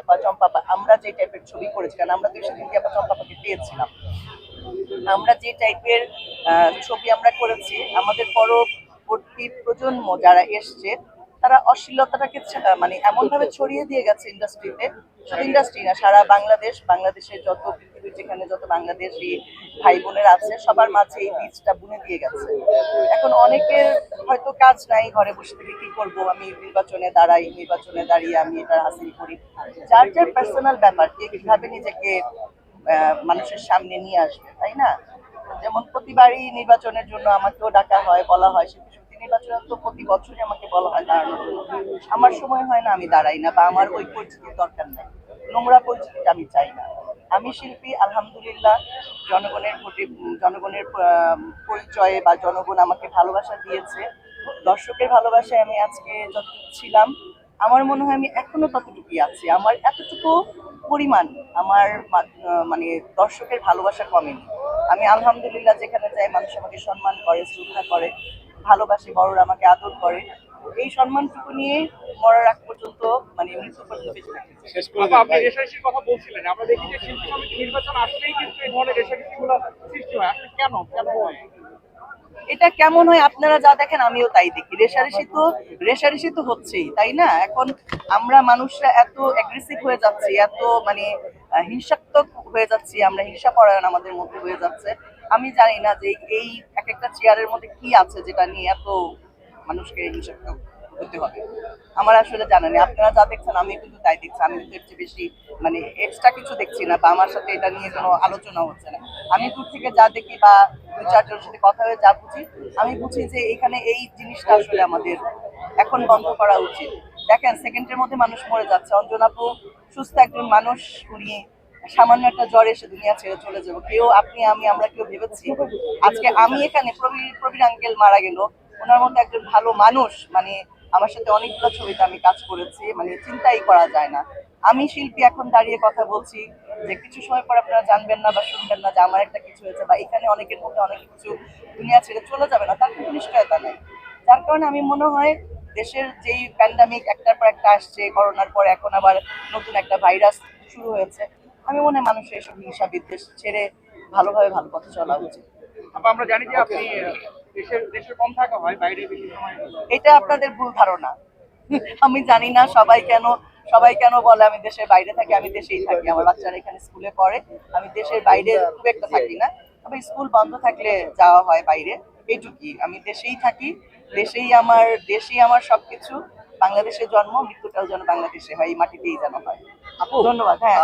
আপা চম্পাপা, আমরা যে টাইপের ছবি করেছিলাম আমরা তো আপা চম্পাপাকে পেয়েছিলাম। আমরা যে টাইপের ছবি আমরা করেছি, আমাদের পরবর্তী প্রজন্ম যারা এসছে তারা অশ্লীলতাটাকে মানে এমন ভাবে ছড়িয়ে দিয়ে গেছে ইন্ডাস্ট্রিতে শুধু ইন্ডাস্ট্রি না, সারা বাংলাদেশ বাংলাদেশের যত পৃথিবীর যেখানে যত বাংলাদেশি ভাই বোনের আছে, সবার মাঝে এই বীজটা বুনে দিয়ে গেছে। এখন অনেকের হয়তো কাজ নাই, ঘরে বসে থেকে কি করব? আমি নির্বাচনে দাঁড়াই, নির্বাচনে দাঁড়িয়ে আমি এটা হাসিল করি। যার যার পার্সোনাল ব্যাপার, কে কীভাবে নিজেকে মানুষের সামনে নিয়ে আসবে, তাই না? যেমন প্রতিবারই নির্বাচনের জন্য আমাকেও ডাকা হয়, বলা হয়, সে নির্বাচনে তো প্রতি বছরই আমাকে বলা হয় দাঁড়ানোর জন্য। আমার সময় হয় না, আমি দাঁড়াই না বা আমার ওই পরিস্থিতির দরকার নেই। নোংরা পরিস্থিতিটা আমি চাই না। আমি শিল্পী, আলহামদুলিল্লাহ, জনগণের ভোটে, জনগণের পরিচয়ে বা জনগণ আমাকে ভালোবাসা দিয়েছে। দর্শকের ভালোবাসায় আমি আজকে যতটুকু ছিলাম, আমার মনে হয় আমি এখনও ততটুকুই আছি। আমার এতটুকু পরিমাণ আমার মানে দর্শকের ভালোবাসা কমেনি। আমি আলহামদুলিল্লাহ যেখানে যাই, মানুষ আমাকে সম্মান করে, শ্রদ্ধা করে। ভালোবাসে বড়রা আমাকে আদর করে। এই সম্মানটুকু নিয়ে মরার আগ পর্যন্ত মানে মৃত্যু পর্যন্ত বেঁচে থাকি শেষ করে আপনি রেশারেশির কথা বলছিলেন। আমরা দেখি যে শিল্পী সমিতি নির্বাচন আসলেই কিন্তু এই ধরনের রেশারেশি সৃষ্টি হয়। আসলে কেন? কেন হয়? এটা কেমন হয় আপনারা যা দেখেন আমিও তাই দেখি। রেশারেশি তো রেশারেশি তো হচ্ছেই তাই না? এখন আমরা মানুষরা এত অ্যাগ্রেসিভ হয়ে যাচ্ছি এত মানে হিংসাত্মক হয়ে যাচ্ছি আমরা হিংসা পরায়ণ আমাদের মধ্যে হয়ে যাচ্ছে। আমি জানি না যে এই এক একটা চেয়ারের মধ্যে কি আছে যেটা নিয়ে এত মানুষকে হিংসাত্মক হতে হবে। আমার আসলে জানা নেই। আপনারা যা দেখছেন আমি কিন্তু তাই দেখছি। আমি কিন্তু চেয়ে বেশি মানে এক্সট্রা কিছু দেখছি না বা আমার সাথে এটা নিয়ে কোনো আলোচনা হচ্ছে না। আমি দূর থেকে যা দেখি বা দুই চারজনের সাথে কথা হয়ে যা বুঝি, আমি বুঝি যে এখানে এই জিনিসটা আসলে আমাদের এখন বন্ধ করা উচিত। দেখেন সেকেন্ডের মধ্যে মানুষ মরে যাচ্ছে। অঞ্জনাপু সুস্থ একজন মানুষ, উনি সামান্য একটা জ্বর এসে দুনিয়া ছেড়ে চলে যাব। কেউ আপনি, আমি, আমরা কেউ ভেবেছি, আজকে আমি এখানে প্রবীর প্রবীর আঙ্কেল মারা গেল। ওনার মতো একজন ভালো মানুষ মানে আমার সাথে অনেকগুলো ছবিতে আমি কাজ করেছি মানে চিন্তাই করা যায় না। আমি শিল্পী এখন দাঁড়িয়ে কথা বলছি যে কিছু সময় পর আপনারা জানবেন না বা শুনবেন না যে আমার একটা কিছু হয়েছে বা এখানে অনেকের মধ্যে অনেক কিছু দুনিয়া ছেড়ে চলে যাবে না, তার কিন্তু নিশ্চয়তা নেই। যার কারণে আমি মনে হয় দেশের যেই প্যান্ডামিক একটার পর একটা আসছে, করোনার পর এখন আবার নতুন একটা ভাইরাস শুরু হয়েছে। আমি মনে হয় মানুষের এসব হিংসা বিদ্বেষ ছেড়ে ভালোভাবে ভালো পথে চলা উচিত। আমরা জানি যে আপনি আহ, দেশের কম থাকা হয় বাইরে বেশি সময় এটা আপনাদের ভুল ধারণা। আমি জানি না সবাই কেন সবাই কেন বলে আমি দেশের বাইরে থাকি আমি দেশেই থাকি। আমার বাচ্চারা এখানে স্কুলে পড়ে আমি দেশের বাইরে খুব একটা থাকি না। তবে স্কুল বন্ধ থাকলে যাওয়া হয় বাইরে এইটুকুই। আমি দেশেই থাকি দেশেই আমার দেশেই আমার সবকিছু। বাংলাদেশে জন্ম মৃত্যুটাও যেন বাংলাদেশে হয় এই মাটিতেই যেন হয়। ধন্যবাদ হ্যাঁ।